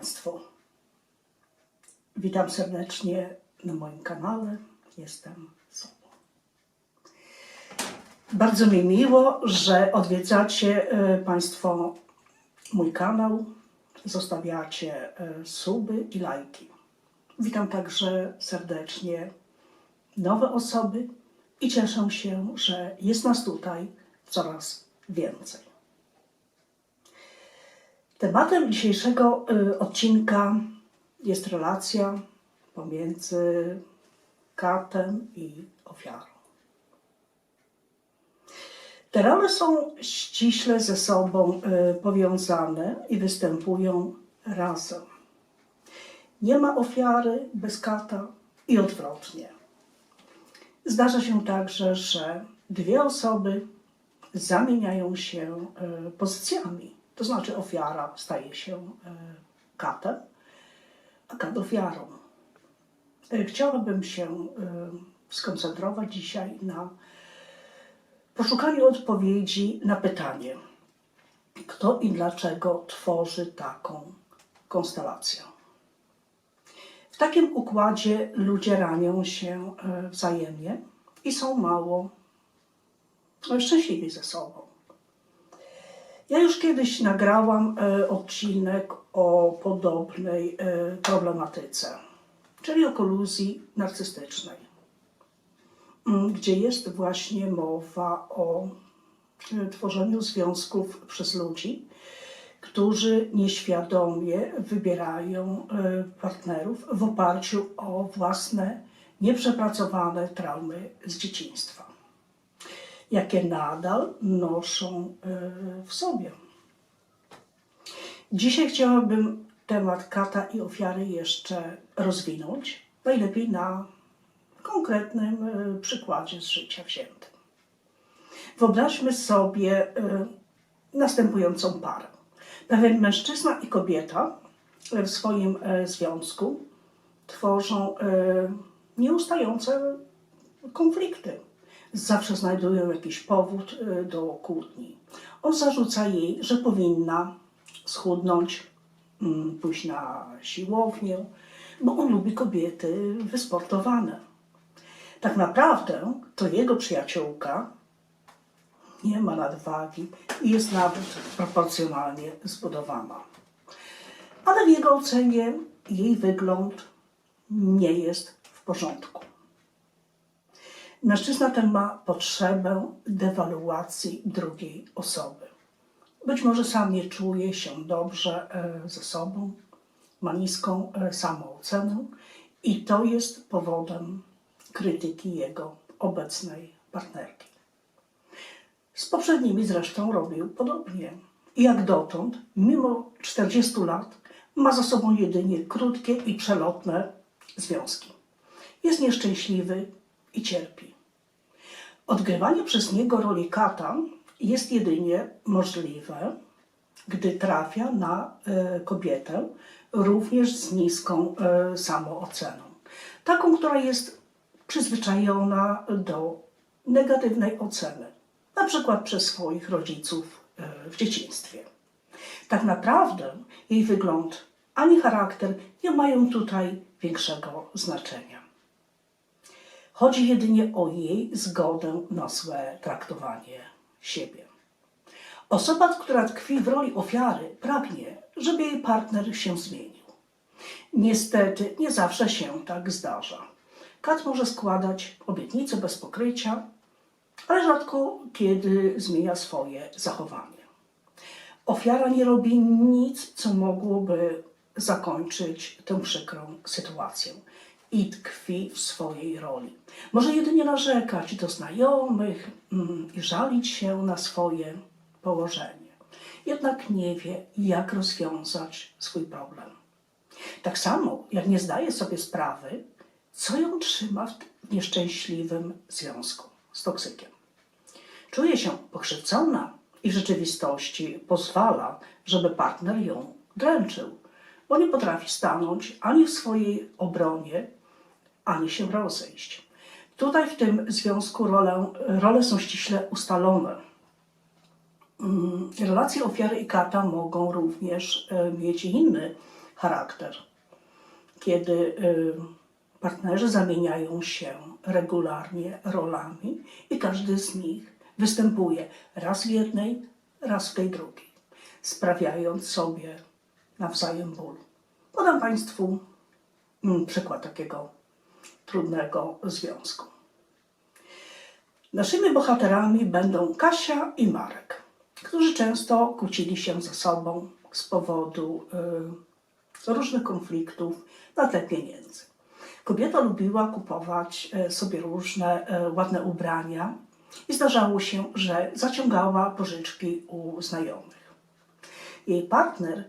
Państwu. Witam serdecznie na moim kanale. Jestem sobą. Bardzo mi miło, że odwiedzacie e, Państwo mój kanał, zostawiacie e, suby i lajki. Witam także serdecznie nowe osoby i cieszę się, że jest nas tutaj coraz więcej. Tematem dzisiejszego y, odcinka jest relacja pomiędzy katem i ofiarą. Te role są ściśle ze sobą y, powiązane i występują razem. Nie ma ofiary bez kata i odwrotnie. Zdarza się także, że dwie osoby zamieniają się y, pozycjami. To znaczy ofiara staje się y, katem, a kat ofiarą. Y, Chciałabym się y, skoncentrować dzisiaj na poszukaniu odpowiedzi na pytanie, kto i dlaczego tworzy taką konstelację. W takim układzie ludzie ranią się e, wzajemnie i są mało e, szczęśliwi ze sobą. Ja już kiedyś nagrałam e, odcinek o podobnej e, problematyce, czyli o koluzji narcystycznej, m, gdzie jest właśnie mowa o e, tworzeniu związków przez ludzi, którzy nieświadomie wybierają partnerów w oparciu o własne nieprzepracowane traumy z dzieciństwa, jakie nadal noszą e, w sobie. Dzisiaj chciałabym temat kata i ofiary jeszcze rozwinąć, najlepiej na konkretnym e, przykładzie z życia wziętym. Wyobraźmy sobie e, następującą parę. Pewien mężczyzna i kobieta w swoim związku tworzą nieustające konflikty. Zawsze znajdują jakiś powód e, do kłótni. On zarzuca jej, że powinna schudnąć, mm, pójść na siłownię, bo on lubi kobiety wysportowane. Tak naprawdę to jego przyjaciółka nie ma nadwagi i jest nawet proporcjonalnie zbudowana. Ale w jego ocenie jej wygląd nie jest w porządku. Mężczyzna ten ma potrzebę dewaluacji drugiej osoby. Być może sam nie czuje się dobrze e, ze sobą, ma niską e, samoocenę i to jest powodem krytyki jego obecnej partnerki. Z poprzednimi zresztą robił podobnie. I jak dotąd, mimo 40 lat, ma za sobą jedynie krótkie i przelotne związki. Jest nieszczęśliwy i cierpi. Odgrywanie przez niego roli kata jest jedynie możliwe, gdy trafia na e, kobietę również z niską e, samooceną. Taką, która jest przyzwyczajona do negatywnej oceny, na przykład przez swoich rodziców e, w dzieciństwie. Tak naprawdę jej wygląd ani charakter nie mają tutaj większego znaczenia. Chodzi jedynie o jej zgodę na złe traktowanie siebie. Osoba, która tkwi w roli ofiary, pragnie, żeby jej partner się zmienił. Niestety, nie zawsze się tak zdarza. Kat może składać obietnice bez pokrycia, ale rzadko kiedy zmienia swoje zachowanie. Ofiara nie robi nic, co mogłoby zakończyć tę przykrą sytuację i tkwi w swojej roli. Może jedynie narzekać do znajomych mm, i żalić się na swoje położenie. Jednak nie wie, jak rozwiązać swój problem. Tak samo, jak nie zdaje sobie sprawy, co ją trzyma w nieszczęśliwym związku z toksykiem. Czuje się pokrzywdzona i w rzeczywistości pozwala, żeby partner ją dręczył, bo nie potrafi stanąć ani w swojej obronie, ani się rozejść. Tutaj w tym związku role, role są ściśle ustalone. Mm, Relacje ofiary i kata mogą również e, mieć inny charakter, kiedy y, partnerzy zamieniają się regularnie rolami i każdy z nich występuje raz w jednej, raz w tej drugiej, sprawiając sobie nawzajem ból. Podam Państwu mm, przykład takiego trudnego związku. Naszymi bohaterami będą Kasia i Marek, którzy często kłócili się ze sobą z powodu y, różnych konfliktów na tle pieniędzy. Kobieta lubiła kupować y, sobie różne y, ładne ubrania i zdarzało się, że zaciągała pożyczki u znajomych. Jej partner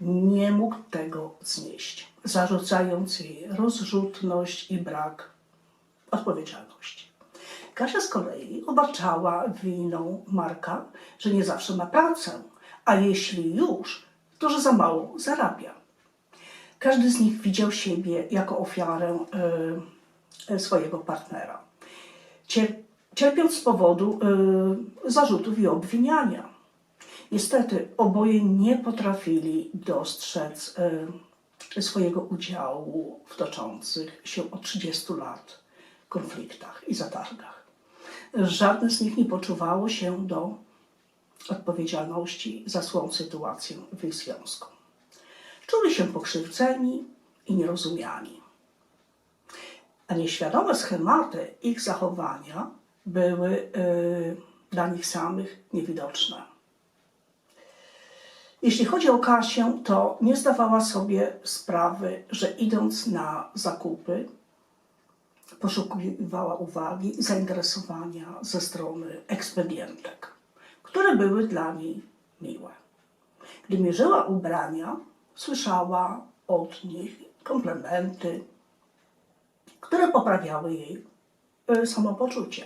nie mógł tego znieść, zarzucając jej rozrzutność i brak odpowiedzialności. Kasia z kolei obarczała winą Marka, że nie zawsze ma pracę, a jeśli już, to że za mało zarabia. Każdy z nich widział siebie jako ofiarę y, swojego partnera, Cier- cierpiąc z powodu y, zarzutów i obwiniania. Niestety oboje nie potrafili dostrzec y, swojego udziału w toczących się od 30 lat konfliktach i zatargach. Żadne z nich nie poczuwało się do odpowiedzialności za złą sytuację w ich związku. Czuli się pokrzywdzeni i nierozumiani. A nieświadome schematy ich zachowania były y, dla nich samych niewidoczne. Jeśli chodzi o Kasię, to nie zdawała sobie sprawy, że idąc na zakupy, poszukiwała uwagi i zainteresowania ze strony ekspedientek, które były dla niej miłe. Gdy mierzyła ubrania, słyszała od nich komplementy, które poprawiały jej y, samopoczucie.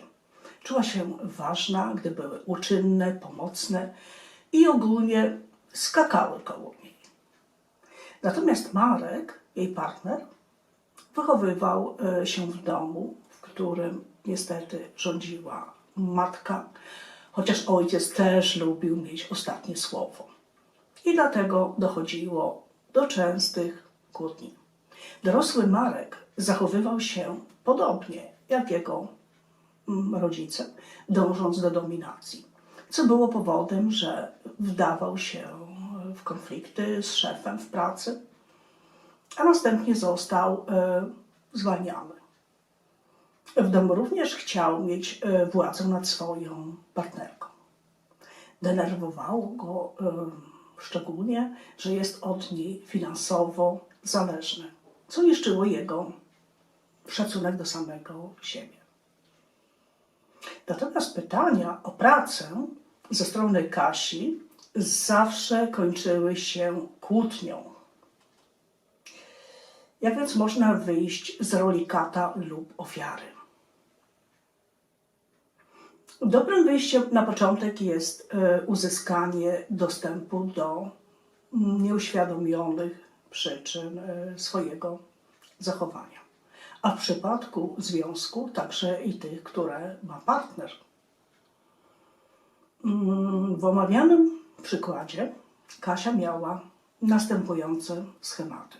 Czuła się ważna, gdy były uczynne, pomocne i ogólnie skakały koło niej. Natomiast Marek, jej partner, wychowywał e, się w domu, w którym niestety rządziła matka, chociaż ojciec też lubił mieć ostatnie słowo. I dlatego dochodziło do częstych kłótni. Dorosły Marek zachowywał się podobnie jak jego mm, rodzice, dążąc do dominacji, co było powodem, że wdawał się w konflikty z szefem w pracy, a następnie został e, zwalniany. W domu również chciał mieć e, władzę nad swoją partnerką. Denerwowało go e, szczególnie, że jest od niej finansowo zależny, co niszczyło jego szacunek do samego siebie. Natomiast pytania o pracę ze strony Kasi zawsze kończyły się kłótnią. Jak więc można wyjść z roli kata lub ofiary? Dobrym wyjściem na początek jest e, uzyskanie dostępu do nieuświadomionych przyczyn e, swojego zachowania. A w przypadku związku także i tych, które ma partner. Mm, W omawianym przykładzie Kasia miała następujące schematy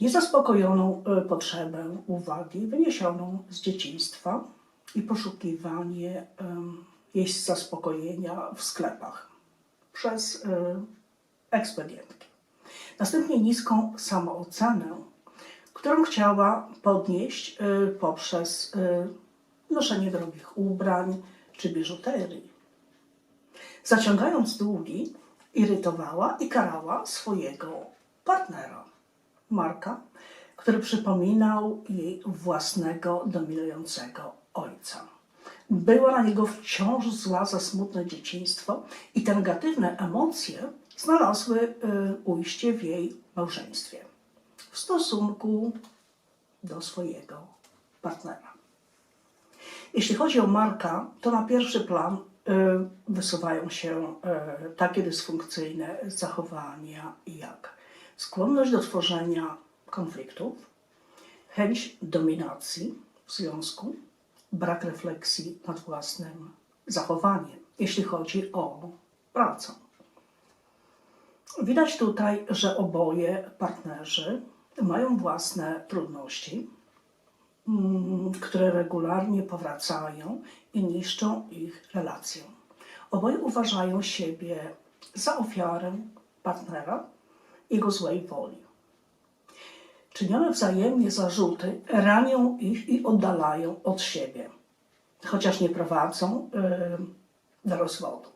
niezaspokojoną e, potrzebę uwagi wyniesioną z dzieciństwa i poszukiwanie jej zaspokojenia w sklepach przez e, ekspedientki. Następnie niską samoocenę, którą chciała podnieść e, poprzez e, noszenie drogich ubrań czy biżuterii. Zaciągając długi, irytowała i karała swojego partnera. Marka, który przypominał jej własnego dominującego ojca. Była na niego wciąż zła za smutne dzieciństwo i te negatywne emocje znalazły y, ujście w jej małżeństwie w stosunku do swojego partnera. Jeśli chodzi o Marka, to na pierwszy plan y, wysuwają się y, takie dysfunkcyjne zachowania jak skłonność do tworzenia konfliktów, chęć dominacji w związku, brak refleksji nad własnym zachowaniem, jeśli chodzi o pracę. Widać tutaj, że oboje partnerzy mają własne trudności, mm, które regularnie powracają i niszczą ich relację. Oboje uważają siebie za ofiarę partnera, jego złej woli. Czynione wzajemnie zarzuty ranią ich i oddalają od siebie, chociaż nie prowadzą y, do rozwodu.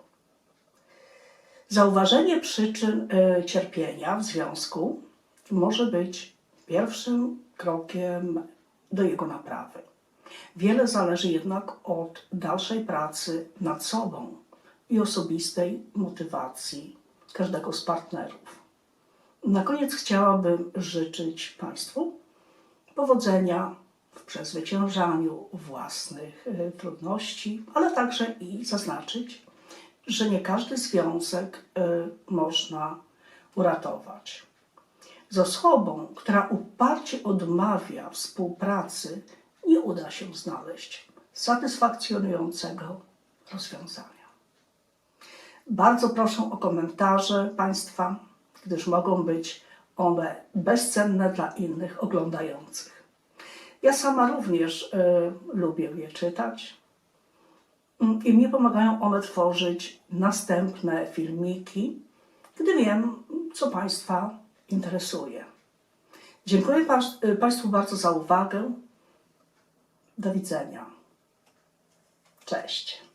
Zauważenie przyczyn y, cierpienia w związku może być pierwszym krokiem do jego naprawy. Wiele zależy jednak od dalszej pracy nad sobą i osobistej motywacji każdego z partnerów. Na koniec chciałabym życzyć Państwu powodzenia w przezwyciężaniu własnych y, trudności, ale także i zaznaczyć, że nie każdy związek y, można uratować. Z osobą, która uparcie odmawia współpracy, nie uda się znaleźć satysfakcjonującego rozwiązania. Bardzo proszę o komentarze Państwa, gdyż mogą być one bezcenne dla innych oglądających. Ja sama również y, lubię je czytać Mm, i mnie pomagają one tworzyć następne filmiki, gdy wiem, co Państwa interesuje. Dziękuję y, Państwu bardzo za uwagę. Do widzenia. Cześć.